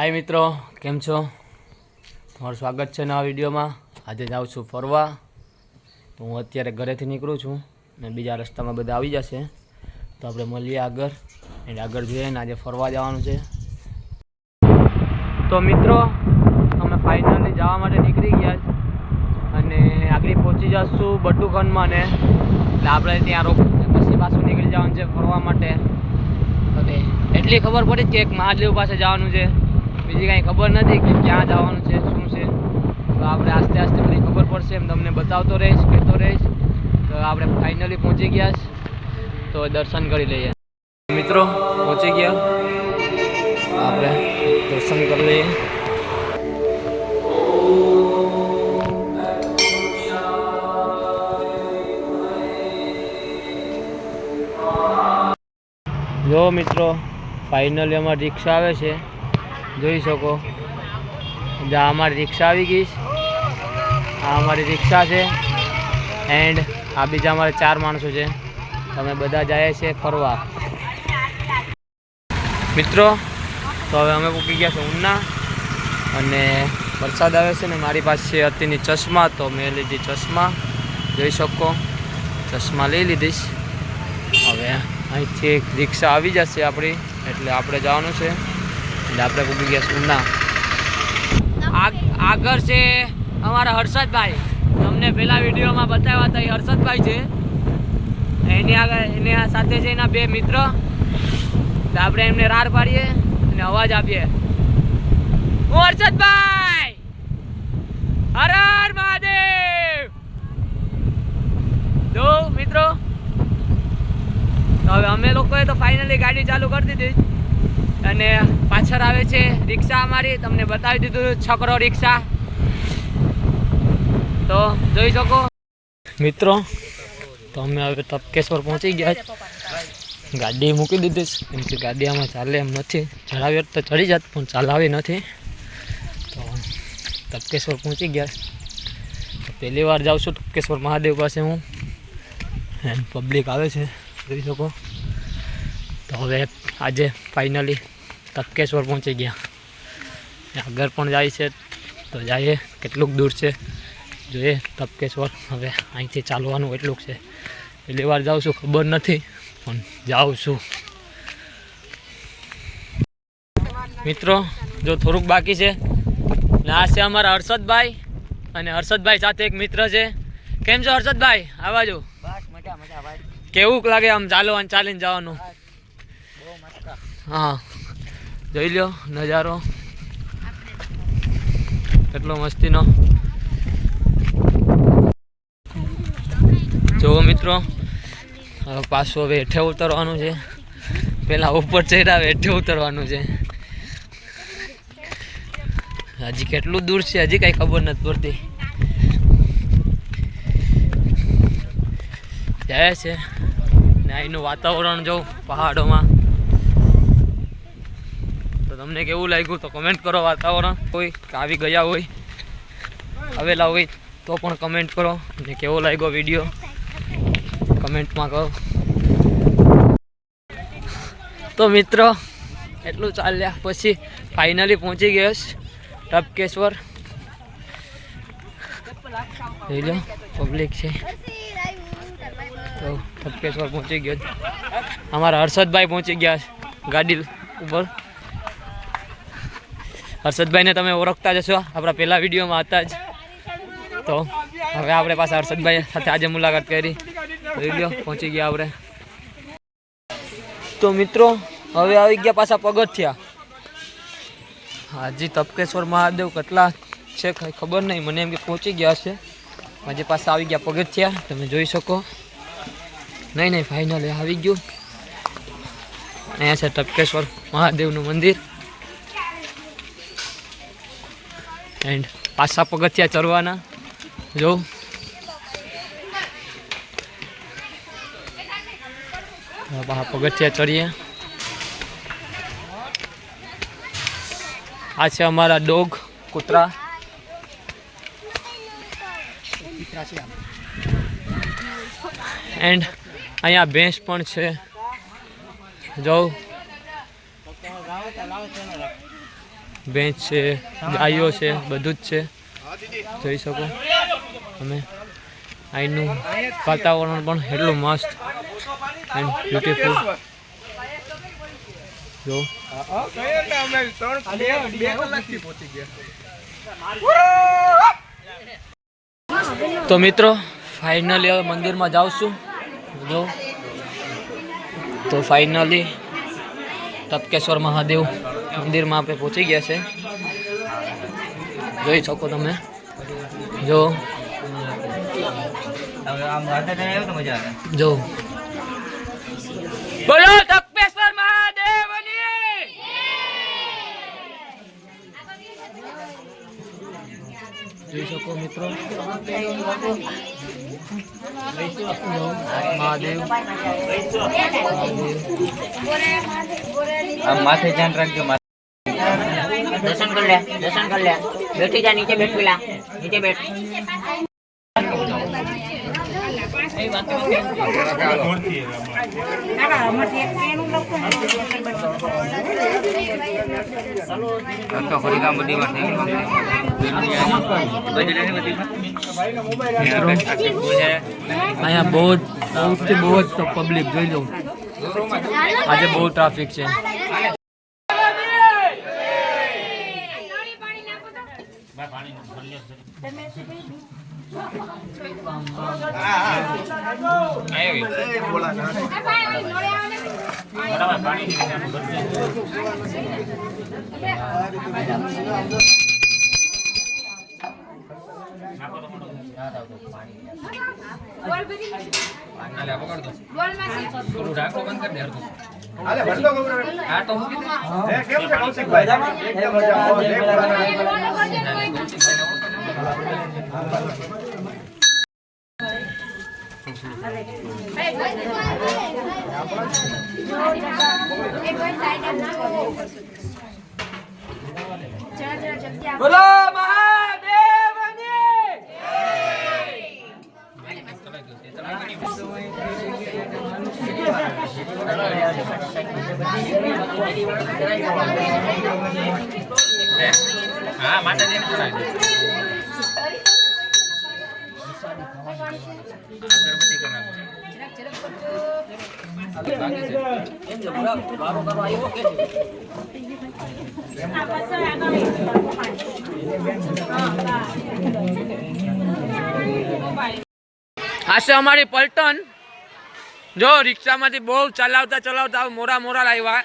હાય મિત્રો, કેમ છો? તમારું સ્વાગત છે નવા વિડીયોમાં. આજે જાઉં છું ફરવા. તો હું અત્યારે ઘરેથી નીકળું છું ને બીજા રસ્તામાં બધા આવી જશે. તો આપણે મળીએ આગળ. એટલે આગળ જોઈએ ને આજે ફરવા જવાનું છે. તો મિત્રો, અમે ફાઇનલી જવા માટે નીકળી ગયા અને આગળ પહોંચી જશું બટુખંડમાં ને. એટલે આપણે ત્યાં રોક પછી પાછું નીકળી જવાનું છે ફરવા માટે. હવે એટલી ખબર પડી કે એક મહાદેવ પાસે જવાનું છે. બીજી કાંઈ ખબર નથી કે ક્યાં જવાનું છે, શું છે. તો આપણે આસ્તે આસ્તે બધી ખબર પડશે, એમ તમને બતાવતો રહીશ, કહેતો રહીશ. તો આપણે ફાઇનલી પહોંચી ગયા. તો દર્શન કરી લઈએ. મિત્રો, પહોંચી ગયા. આપણે દર્શન કરી લઈએ. જો મિત્રો ફાઇનલી અમારી રિક્ષા આવે છે. જોઈ શકો. જ્યાં અમારી રિક્ષા આવી ગઈ આ અમારી રિક્ષા છે. એન્ડ આ બીજા અમારે ચાર માણસો છે. અમે બધા જઈએ છીએ ફરવા. મિત્રો, તો હવે અમે પૂકી ગયા છે ઉના. અને વરસાદ આવે છે ને, મારી પાસે અત્યારની ચશ્મા, તો મેં લીધી ચશ્મા. જોઈ શકો. ચશ્મા લઈ લીધીશ હવે અહીંથી એક રિક્ષા આવી જશે આપણી. એટલે આપણે જવાનું છે. આપણે પૂકી ગયા ઉના આગળ છે અમારા હર્ષદભાઈ. તમને પેલા વિડીયોમાં બતાવ્યા હતા, એ હર્ષદભાઈ છે. એની આગળ, એની સાથે છે એના બે મિત્ર. આપણે એમને રાર પાડીએ અને અવાજ આપીએ. હું હર્ષદભાઈ! હર હર મહાદેવ! જો, મિત્રો. હવે અમે લોકોએ તો ફાઇનલી ગાડી ચાલુ કરી દીધી. અને પાછળ આવે છે રિક્ષા અમારી. તમને બતાવી દીધું છકરો રિક્ષા. તો જોઈ શકો. મિત્રો, તો અમે હવે તપકેશ્વર પહોંચી ગયા. ગાડી મૂકી દીધી છે. કેમ કે ગાડી આમાં ચાલે એમ નથી. ચડાવી તો ચડી જાત, પણ ચલાવી નથી. તો તપકેશ્વર પહોંચી ગયા પહેલી વાર જાઉં છું તપકેશ્વર મહાદેવ પાસે હું. એન્ડ પબ્લિક આવે છે. જોઈ શકો. તો હવે આજે ફાઇનલી તપકેશ્વર પહોંચી ગયા. આગળ પણ જાય છે. તો જઈએ કેટલુંક દૂર છે. જોઈએ તપકેશ્વર. હવે અહીંથી ચાલવાનું એટલું છે. પહેલી વાર જાઉં છું ખબર નથી પણ જાઉં છું. મિત્રો જો થોડુંક બાકી છે. ને આ છે અમારા હર્ષદભાઈ. અને હર્ષદભાઈ સાથે એક મિત્ર છે. કેમ છો હર્ષદભાઈ? આ બાજુ. કેવું લાગે આમ ચાલો અને ચાલીને જવાનું? હા. જોઈ લ્યો નજારો. કેટલો મસ્તીનો. જુઓ મિત્રો પાછું હવે હેઠે ઉતરવાનું છે. પેલા ઉપર ચડ્યા હેઠે ઉતરવાનું છે. હજી કેટલું દૂર છે, હજી કઈ ખબર નથી પડતી. જાય છે. ને અહીંનું વાતાવરણ જોઉં, પહાડોમાં. તમને કેવું લાગ્યું તો કમેન્ટ કરો વાતાવરણ. કોઈ આવી ગયા હોય, આવેલા હોય તો પણ કમેન્ટ કરો. અને કેવો લાગ્યો વીડિયો કમેન્ટમાં કહો. તો મિત્રો, એટલું ચાલ્યા. પછી ફાઇનલી પહોંચી ગયો ટપકેશ્વર. જોઈ લો પબ્લિક છે. તો ટપકેશ્વર પહોંચી ગયો અમારા હર્ષદભાઈ પહોંચી ગયા ગાડી ઉપર. હર્ષદભાઈને તમે ઓળખતા જશો આપણા પહેલા વિડીયોમાં હતા જ. તો હવે આપણે પાછા હર્ષદભાઈ સાથે આજે મુલાકાત કરી. વીડિયો પહોંચી ગયા આપણે. તો મિત્રો, હવે આવી ગયા પાછા પગથિયા. હાજી, તપકેશ્વર મહાદેવ કેટલા છે કંઈ ખબર નહીં. મને એમ કે પહોંચી ગયા છે હજી પાછા આવી ગયા પગથિયા. તમે જોઈ શકો. નહીં નહીં ફાઇનલી આવી ગયું. અહીંયા છે તપકેશ્વર મહાદેવનું મંદિર. એન્ડ પાછા પગથિયા ચડવાના. જો. પગથિયા ચડીએ. આ છે અમારા ડોગ, કૂતરા. એન્ડ અહીંયા ભેંસ પણ છે. જોઉં ભેંસ છે, ગાયો છે, બધું જ છે. જોઈ શકો અમે અહીંનું વાતાવરણ પણ એટલું મસ્ત એન્ડ બ્યુટીફુલ જો. તો મિત્રો ફાઇનલી હવે મંદિરમાં જાઉં છું. જો. તો ફાઇનલી તપકેશ્વર મહાદેવ મંદિરમાં આપણે પહોંચી ગયા છે જોઈ શકો તમે જો જો બોલો તપકેશ્વર મહાદેવની જોઈ શકો મિત્રો મહાદેવ માથે ધ્યાન રાખજો દર્શન કરી લે દર્શન કરી લે. બેઠી જા નીચે બેઠ પેલા. નીચે બેઠ. અહીંયા બહુ જ સૌથી બહુ પબ્લિક જોઈ લો આજે બહુ ટ્રાફિક છે. આ તો મૂકી દે કેમ છે કૌશિકભાઈ? બોલો મહાદેવની! હા માતાજીને બોલાવી દે. આ છે અમારી પલટન. જો, રિક્ષામાંથી બહુ ચલાવતા ચલાવતા મોરા મોરા લાવ્યા.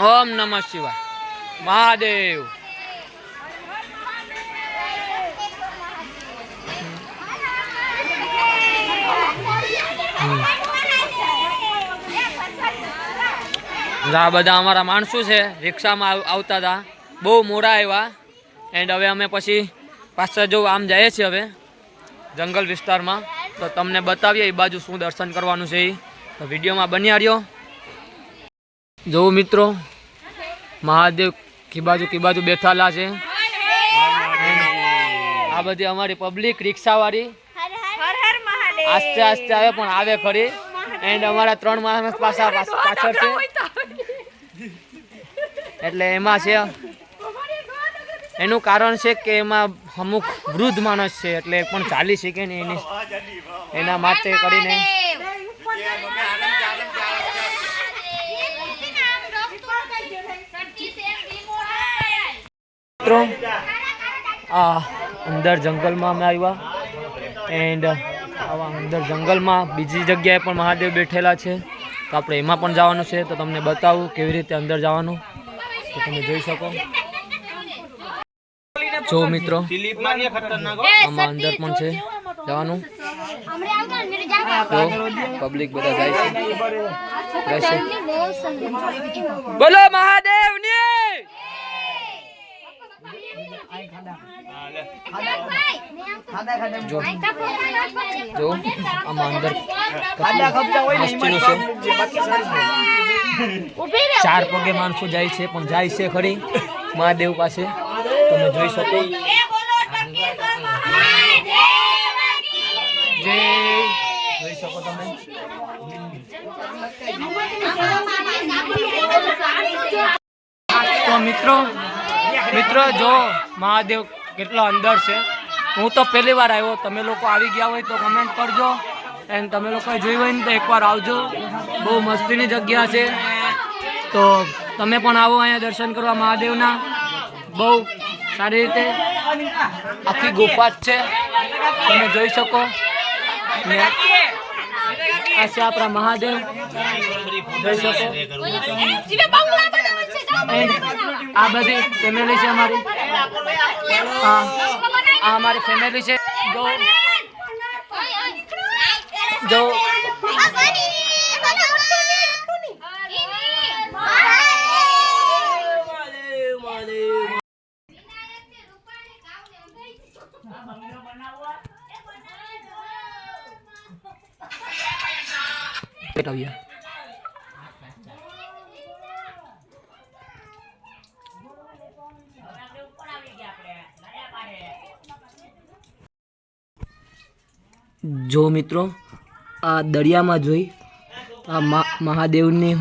ઓમ નમઃ શિવાય. મહાદેવ. આ બધા અમારા માણસો છે, રિક્ષામાં આવતા હતા. બહુ મોડા આવ્યા. એન્ડ હવે અમે પછી પાછા જો આમ જઈએ છીએ હવે, જંગલ વિસ્તારમાં. તો તમને બતાવીએ એ બાજુ શું દર્શન કરવાનું છે એ તો વિડીયોમાં બન્યા રહ્યો. જો મિત્રો, મહાદેવ કી બાજુ કી બાજુ બેઠાલા છે. આ બધી અમારી પબ્લિક રિક્ષાવાળી. આસ્તે આસ્તે આવે પણ આવે ખરી. એન્ડ અમારા ત્રણ માણસ પાછા, પાછળ છે. એટલે એમાં છે, એનું કારણ છે કે એમાં અમુક વૃદ્ધ માણસ છે, એટલે પણ ચાલી શકે ને એની એના માટે કરીને. મિત્રો, આ અંદર જંગલમાં અમે આવ્યા. એન્ડ આવા અંદર જંગલમાં બીજી જગ્યાએ પણ મહાદેવ બેઠેલા છે. તો આપણે એમાં પણ જવાનું છે. તો તમને બતાવું કેવી રીતે અંદર જવાનું. તો તમે જોઈ શકો. જો મિત્રો આમાં અંદર પણ છે. જવાનું. તો પબ્લિક બધા જાય છે. બોલો મહાદેવની જો. જો આમાં અંદર ચાર પગે માણસો જાય છે પણ જાય છે ખરી. મહાદેવ પાસે. તમે જોઈ શકો. જોઈ શકો તમે. મિત્રો મિત્રો, જો મહાદેવ કેટલો અંદર છે. હું તો પહેલી વાર આવ્યો. તમે લોકો આવી ગયા હોય તો કમેન્ટ કરજો. એન્ડ તમે લોકોએ જોઈ હોય ને તો એકવાર આવજો. બહુ મસ્તીની જગ્યા છે. તો તમે પણ આવો અહીંયા દર્શન કરવા મહાદેવના. બહુ સારી રીતે. આખી ગુફા જ છે. તમે જોઈ શકો. ને આ છે આપણા મહાદેવ. જોઈ શકો. આ બધી ફેમિલી છે અમારી. આ અમારી ફેમિલી છે. જો. જો. આવ્યા જો મિત્રો, આ દરિયામાં જોઈ, આ મહાદેવની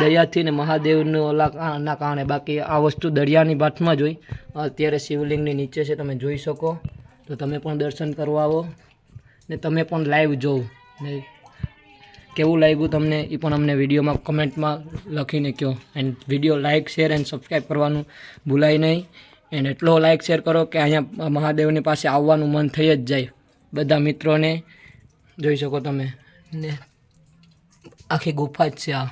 દરિયાથી ને મહાદેવનું ઓલા કારણે બાકી આ વસ્તુ દરિયાની ભાતમાં જોઈ. અત્યારે શિવલિંગની નીચે છે, તમે જોઈ શકો. તો તમે પણ દર્શન કરવા આવો ને તમે પણ લાઈવ જોવો. ને કેવું લાગ્યું તમને એ પણ અમને વિડીયોમાં કમેન્ટમાં લખીને કહો. And video like share and subscribe કરવાનું ભૂલાય નહીં. એન્ડ એટલો લાઇક શેર કરો કે અહીંયા મહાદેવની પાસે આવવાનું મન થઈ જ જાય. બધા મિત્રોને જોઈ શકો તમે. ને આખી ગુફા જ છે આ.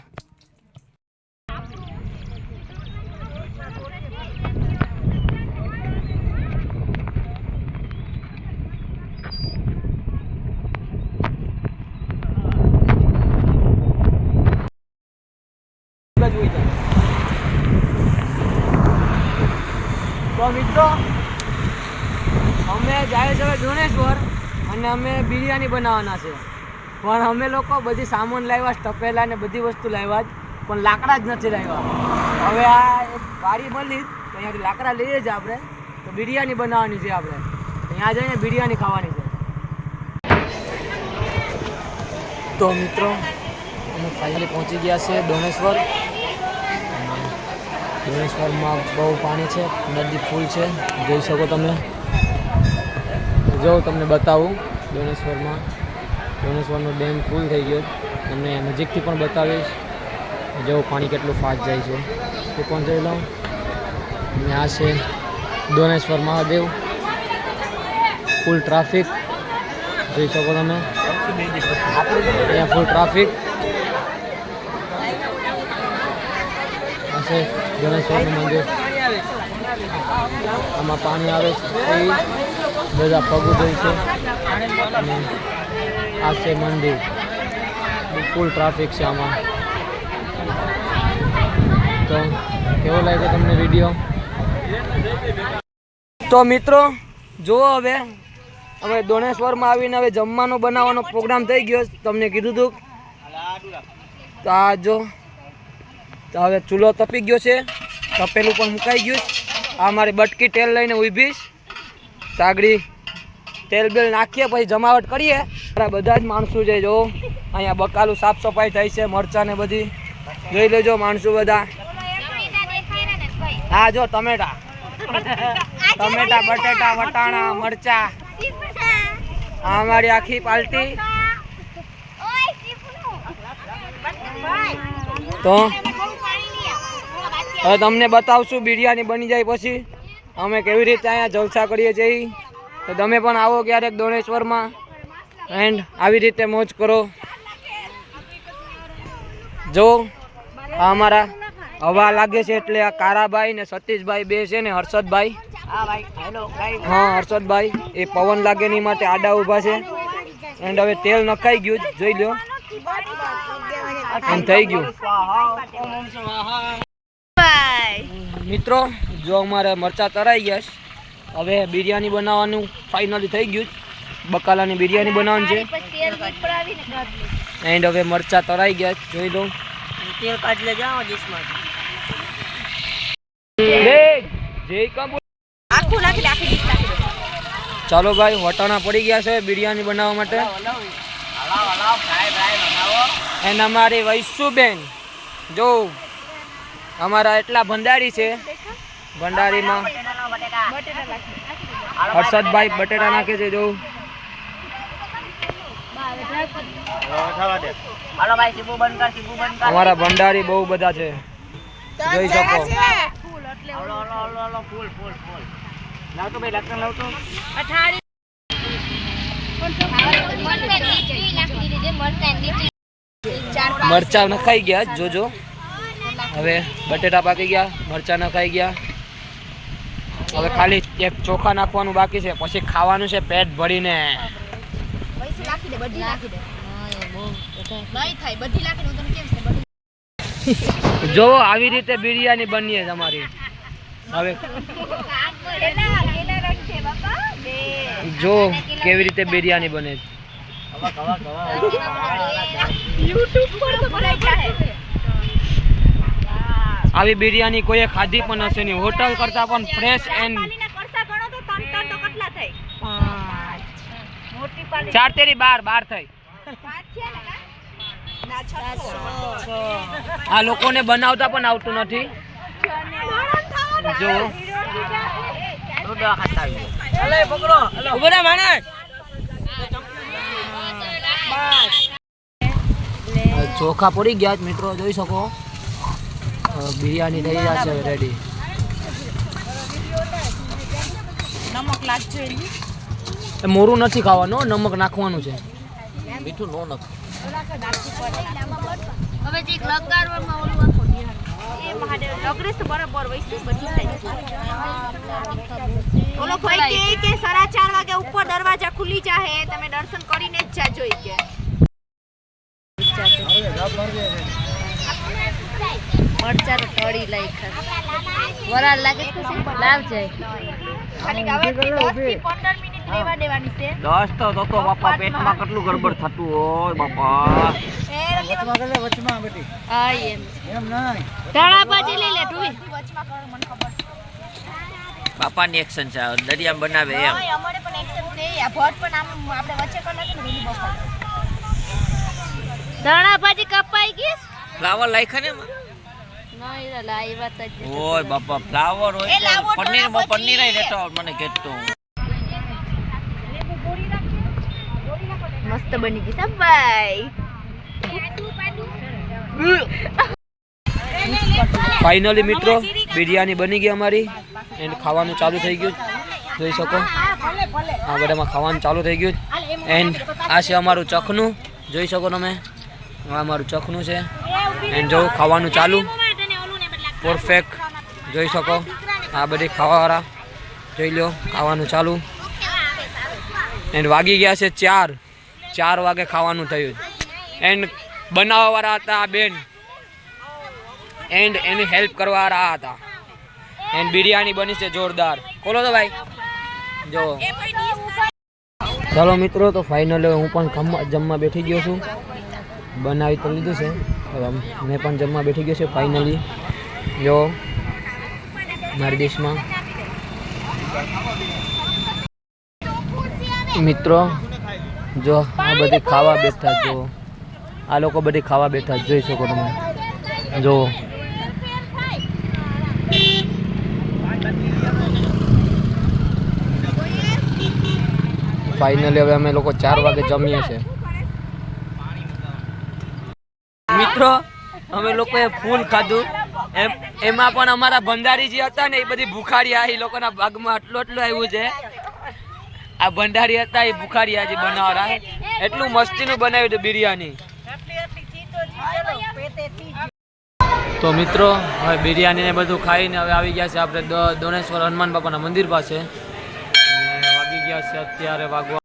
તો મિત્રો, અમે જાય છે ધોણેશ્વર અને અમે બિરયાની બનાવવાના છે. પણ અમે લોકો બધી સામાન લાવ્યા, સ્ટપેલા ને બધી વસ્તુ લાવ્યા જ, પણ લાકડા જ નથી લાવ્યા. હવે આ વાડી મળી તો અહીંયાથી લાકડા લઈએ જ આપણે. તો બિરયાની બનાવવાની છે આપણે. ત્યાં જઈને બિરયાની ખાવાની છે. તો મિત્રો, અમે ફાઇનલી પહોંચી ગયા છે દોણેશ્વર દોણેશ્વરમાં બહુ પાણી છે, નદી ફૂલ છે. જોઈ શકો તમે. જો તમને બતાવું. દોણેશ્વરમાં દોણેશ્વરનો ડેમ ફૂલ થઈ ગયો. તમને નજીકથી પણ બતાવીશ. જો પાણી કેટલું ફાસ્ટ જાય છે. તે પણ જોઈ લઉં. અને આ છે દોણેશ્વર મહાદેવ. ફૂલ ટ્રાફિક જોઈ શકો તમે. અહીંયા ફૂલ ટ્રાફિક આ છે મંદિર. આમાં પાણી આવે છે. બધા પગું ધોઈ છે. આ છે મંદિર. ફૂલ ટ્રાફિક છે આમાં. તો કેવો લાગ્યો તમને વીડિયો? તો મિત્રો, જુઓ હવે. અમે દોણેશ્વરમાં આવીને હવે જમવાનો, બનાવવાનો પ્રોગ્રામ થઈ ગયો તમને કીધું હતું. તો આ જો, તો હવે ચૂલો તપી ગયો છે. તપેલું પણ મુકાઈ ગયું આ મારી બટકી તેલ લઈને ઊભીશ સાગડી, તેલ બેલ નાખીએ, પછી જમાવટ કરીએ. બધા જ માણસો છે, જો. અહીંયા બકાલું સાફ સફાઈ થાય છે, મરચાં ને બધી. જોઈ લેજો માણસો બધા. હા, જો, ટમેટા. ટમેટા, બટેટા, વટાણા, મરચા. આ અમારી આખી પાલટી. તો? હવે તમને બતાવશું, બિરયાની બની જાય પછી. અમે કેવી રીતે અહીંયા જલસા કરીએ છીએ તો તમે પણ આવો ક્યારેક દોણેશ્વરમાં એન્ડ આવી રીતે મોજ કરો. જો આ અમારા હવા લાગે છે એટલે આ કારાભાઈ ને સતીશભાઈ બે છે ને હર્ષદભાઈ. હા હર્ષદભાઈ એ પવન લાગે ની માટે આડા ઊભા છે. એન્ડ હવે તેલ નખાઈ ગયું જોઈ લો થઈ ગયું. મિત્રો જો અમારે મરચા તરાઈ ગયા છે હવે બિરયાની બનાવવાનું ફાઇનલી થઈ ગયું બકાલાની બિરયાની બનાવવાની છે. એન્ડ હવે મરચા તરાઈ ગયા છે. જોઈ લો. બે, જય કાબુ. ચાલો ભાઈ વટાણા પડી ગયા છે બિરયાની બનાવવા માટે. એન્ડ અમારી વૈશુબેન જો અમારા એટલા ભંડારી છે. ભંડારીમાં. હર્ષદભાઈ બટેટા નાખે છે જો હાલો ભાઈ સીબુ બંધ કર સીબુ બંધ કર. અમારા ભંડારી બહુ બધા છે. જોઈ શકો. હલો હલો હલો હલો ફૂલ ફૂલ ફૂલ. લાવતો ભાઈ લખન લાવતો. મરચા નખાઈ ગયા જોજો. હવે બટેટા પાકી ગયા મરચા નખાઈ ગયા. હવે ખાલી એક ચોખા નાખવાનું બાકી છે પછી ખાવાનું છે પેટ ભરીને. જો આવી રીતે બિરયાની બનીએ તમારી હવે જો કેવી રીતે બિરયાની બને છે. આવી બિરયાની કોઈએ ખાધી પણ હશે નહીં. હોટલ કરતા પણ ફ્રેશ એન્ડ ચાર તેરી બાર બાર થઈ. આ લોકોને બનાવતા પણ આવતું નથી. જો ચોખા પડી ગયા મિત્રો જોઈ શકો. બિરયાની થઈ જશે રેડી એ મોરું નથી ખાવાનું નમક નાખવાનું છે. મીઠું નો નખ. હવે જે લગાડવામાં ઓલું આખો એ મહાદેવ લગરેશ તો બરાબર વૈસે બધી સાઈડ ઓલો ભાઈ કે કે સાડા ચાર વાગે ઉપર દરવાજા ખુલી જાહે તમે દર્શન કરીને જ જાજો કે. મરચા તો તળી લઈ વરાળ લાગે તો લાવ જાય. ખાલી ગાવાથી 10 થી 15 મિનિટ લેવા દેવાની છે. દસ તો તો તો બાપા પેટમાં કેટલું ગડબડ થતું હોય બાપા. હા એમ. ધાણા ભાજી લઈ લે તું વચમાં કર મને ખબર બાપાની એક્શન છે દરિયા બનાવે એમ. અમારે પણ એક્શન છે. આ ભટ પણ આમ આપણે વચ્ચે કર નાખીએ ને વેલી બફાય દાણા ભાજી કપાઈ ગઈ ફ્લાવર લાખ્યા ને એમાં? ઓય બાપા ફ્લાવર હોય પનીરમાં પનીર. રહેતો મને કેટલું મસ્ત બની ગઈ સબાઈ ફાઇનલી મિત્રો બિરયાની બની ગઈ અમારી. એન્ડ ખાવાનું ચાલુ થઈ ગયું. જોઈ શકો? આ બધામાં ખાવાનું ચાલુ થઈ ગયું. એન્ડ આ છે અમારું ચખનું. જોઈ શકો તમે? આ અમારું ચખનું છે. એન્ડ જો ખાવાનું ચાલુ. પરફેક્ટ જોઈ શકો? આ બધી ખાવાવાળા. જોઈ લો ખાવાનું ચાલુ. એન્ડ વાગી ગયા છે ચાર. ચાર વાગે ખાવાનું થયું. એન્ડ બનાવવાવાળા હતા આ બેન. એન્ડ એની હેલ્પ કરવાવાળા હતા. એન્ડ બિરયાની બની છે જોરદાર. બોલો તો ભાઈ. જો. ચાલો મિત્રો, તો ફાઇનલ હું પણ જમવા બેઠી ગયો છું. બનાવી તો લીધું છે. મેં પણ જમવા બેઠી ગયો છે ફાઇનલી જો મારી દેશમાં. મિત્રો જો આ બધી ખાવા બેઠા જો આ લોકો બધી ખાવા બેઠા જોઈ શકો તમે. જો ફાઇનલી હવે અમે લોકો ચાર વાગે જમીએ છે. મિત્રો અમે લોકોએ ફૂલ ખાધું. એમ પણ અમારા ભંડારી જે હતા ને એ બધી ભૂખારીયા એ લોકોના ભાગમાં આટલું આટલું આવ્યું છે. આ ભંડારી હતા, એ ભૂખારીયા જે બનાવરા એટલું મસ્તીનું બનાવ્યું હતું બિરયાની. તો મિત્રો, હવે બિરયાની ને બધું ખાઈને હવે આવી ગયા છે આપણે દ- દોણેશ્વર હનુમાન બાપાના મંદિર પાસે. વાગી ગયા છે અત્યારે વાગવા